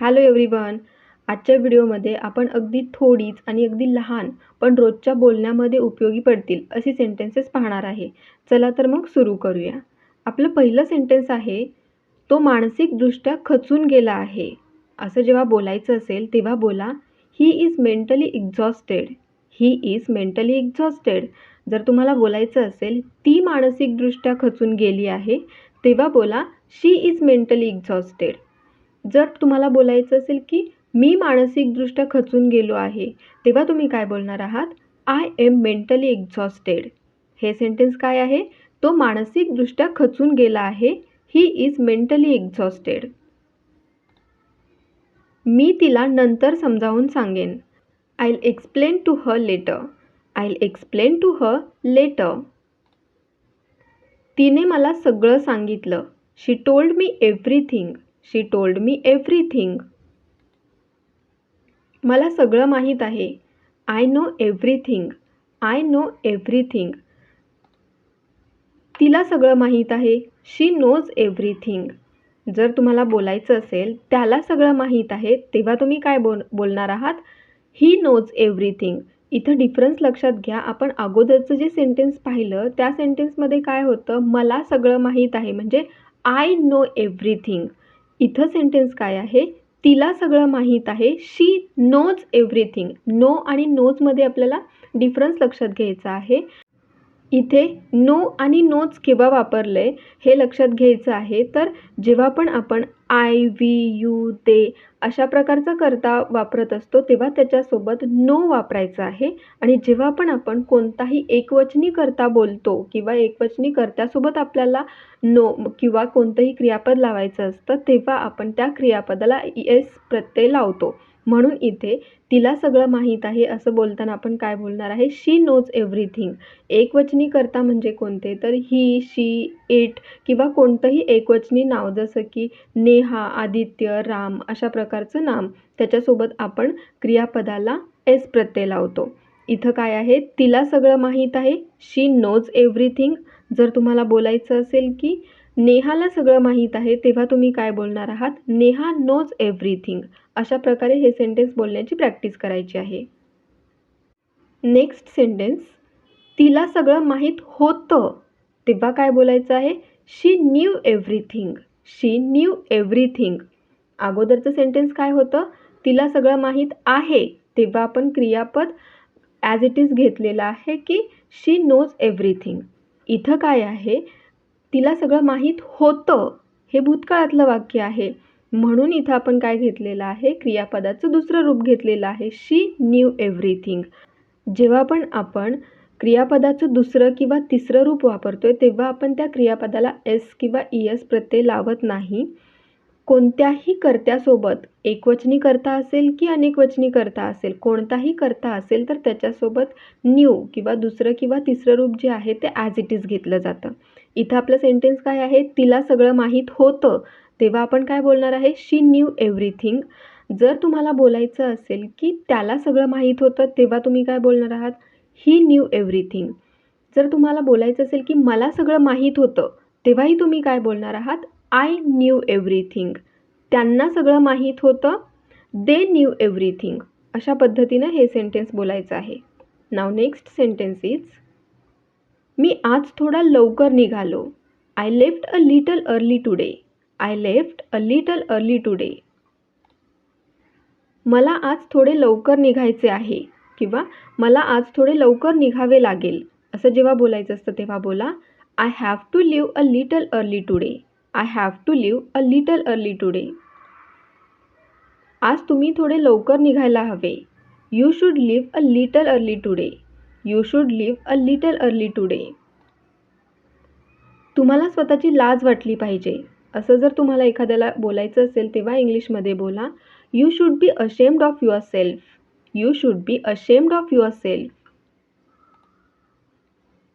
Hello everyone आजच्या व्हिडिओमध्ये आपण अगदी थोडीच आणि अगदी लहान पण रोजच्या बोलण्यामध्ये उपयोगी पडतील अशी सेंटेन्सेस पाहणार आहे. चला तर मग सुरू करूया. आपलं पहिलं सेंटेन्स आहे तो मानसिकदृष्ट्या खचून गेला आहे. असं जेव्हा बोलायचं असेल तेव्हा बोला he is mentally exhausted he is mentally exhausted जर तुम्हाला बोलायचं असेल ती मानसिकदृष्ट्या खचून गेली आहे तेव्हा बोला शी इज मेंटली एक्झॉस्टेड जर तुम्हाला बोलायचं असेल की मी मानसिकदृष्ट्या खचून गेलो आहे तेव्हा तुम्ही काय बोलणार आहात? आय एम मेंटली एक्झॉस्टेड हे सेंटेन्स काय आहे? तो मानसिकदृष्ट्या खचून गेला आहे. ही इज मेंटली एक्झॉस्टेड मी तिला नंतर समजावून सांगेन. I explain to her later I explain to her later तिने मला सगळं सांगितलं. She told me everything she told me everything मला सगळं माहीत आहे. I know everything I know everything तिला सगळं माहीत आहे. शी नोज एव्हरीथिंग जर तुम्हाला बोलायचं असेल त्याला सगळं माहीत आहे तेव्हा तुम्ही काय बोल बोलणार आहात? ही नोज एव्हरीथिंग इथं डिफरन्स लक्षात घ्या. आपण अगोदरचं जे सेंटेन्स पाहिलं त्या सेंटेन्समध्ये काय होतं? मला सगळं माहीत आहे. म्हणजे आय नो एव्हरीथिंग इथं सेंटेन्स काय आहे? तिला सगळं माहीत आहे. शी नोज एव्हरीथिंग नो आणि नोजमध्ये आपल्याला डिफरन्स लक्षात घ्यायचा आहे. इथे नो आणि नोच केव्हा वापरलं आहे हे लक्षात घ्यायचं आहे. तर जेव्हा पण आपण आय व्ही यू ते अशा प्रकारचा करता वापरत असतो तेव्हा त्याच्यासोबत नो वापरायचं आहे. आणि जेव्हा पण आपण कोणताही एकवचनी करता बोलतो किंवा एकवचनी कर्त्यासोबत आपल्याला नो किंवा कोणतंही क्रियापद लावायचं असतं तेव्हा आपण त्या क्रियापदाला एस प्रत्यय लावतो. म्हणून इथे तिला सगळं माहीत आहे असं बोलताना आपण काय बोलणार आहे? शी नोज एव्हरीथिंग एकवचनी करता म्हणजे कोणते? तर ही शी इट किंवा कोणतंही एकवचनी नाव जसं की नेहा आदित्य राम अशा प्रकारचं नाम त्याच्यासोबत आपण क्रियापदाला एस प्रत्यय लावतो. इथं काय आहे? तिला सगळं माहीत आहे. शी नोज एव्हरीथिंग जर तुम्हाला बोलायचं असेल की नेहाला सगळं माहीत आहे तेव्हा तुम्ही काय बोलणार आहात? नेहा नोज एव्हरीथिंग अशा प्रकारे हे सेंटेन्स बोलण्याची प्रॅक्टिस करायची आहे. नेक्स्ट सेंटेन्स तिला सगळं माहीत होतं. तेव्हा काय बोलायचं आहे? She knew everything she knew everything अगोदरचं sentence काय होतं? तिला सगळं माहीत आहे. तेव्हा आपण क्रियापद ॲज इट इज घेतलेलं आहे की शी नोज एव्हरीथिंग इथं काय आहे? तिला सगळं माहीत होतं. हे भूतकाळातलं वाक्य आहे. म्हणून इथं आपण काय घेतलेलं आहे? क्रियापदाचं दुसरं रूप घेतलेलं आहे. शी न्यू एव्हरीथिंग जेव्हा पण आपण क्रियापदाचं दुसरं किंवा तिसरं रूप वापरतोय तेव्हा आपण त्या क्रियापदाला एस किंवा ई एस प्रत्यय लावत नाही. कोणत्याही कर्त्यासोबत एकवचनी करता असेल की अनेकवचनी करता असेल कोणताही करता असेल तर त्याच्यासोबत न्यू किंवा दुसरं किंवा तिसरं रूप जे आहे ते ॲज इट इज घेतलं जातं. इथं आपलं सेंटेन्स काय आहे? तिला सगळं माहीत होतं. तेव्हा आपण काय बोलणार आहे? शी न्यू एव्हरीथिंग जर तुम्हाला बोलायचं असेल की त्याला सगळं माहीत होतं तेव्हा तुम्ही काय बोलणार आहात? ही न्यू एव्हरीथिंग जर तुम्हाला बोलायचं असेल की मला सगळं माहीत होतं तेव्हाही तुम्ही काय बोलणार आहात? आय न्यू एव्हरीथिंग त्यांना सगळं माहीत होतं. दे न्यू एव्हरीथिंग अशा पद्धतीनं हे सेंटेन्स बोलायचं आहे. नाव नेक्स्ट सेंटेन्स इज मी आज थोडा लवकर निघालो. I left a little early today I left a little early today मला आज थोडे लवकर निघायचे आहे किंवा मला आज थोडे लवकर निघावे लागेल. असं जेव्हा बोलायचं असतं तेव्हा बोला I have to leave a little early today I have to leave a little early today आज तुम्ही थोडे लवकर निघायला हवे. You should leave a little early today you should leave a little early today तुम्हाला स्वतःची लाज वाटली पाहिजे. असं जर तुम्हाला एखाद्याला बोलायचं असेल तेव्हा इंग्लिशमध्ये बोला. You should be ashamed of yourself you should be ashamed of yourself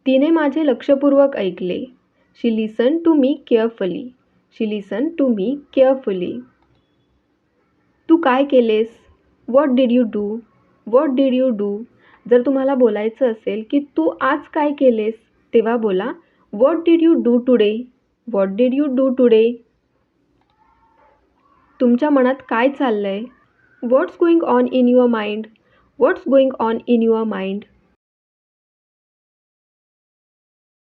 तिने माझे लक्षपूर्वक ऐकले. She listen to me carefully she listen to me carefully तू काय केलेस? What did you do what did you do जर तुम्हाला बोलायचं असेल की तू आज काय केलेस तेव्हा बोला what did you do today what did you do today तुमच्या मनात काय चाललं आहे what's going on in your mind what's going on in your mind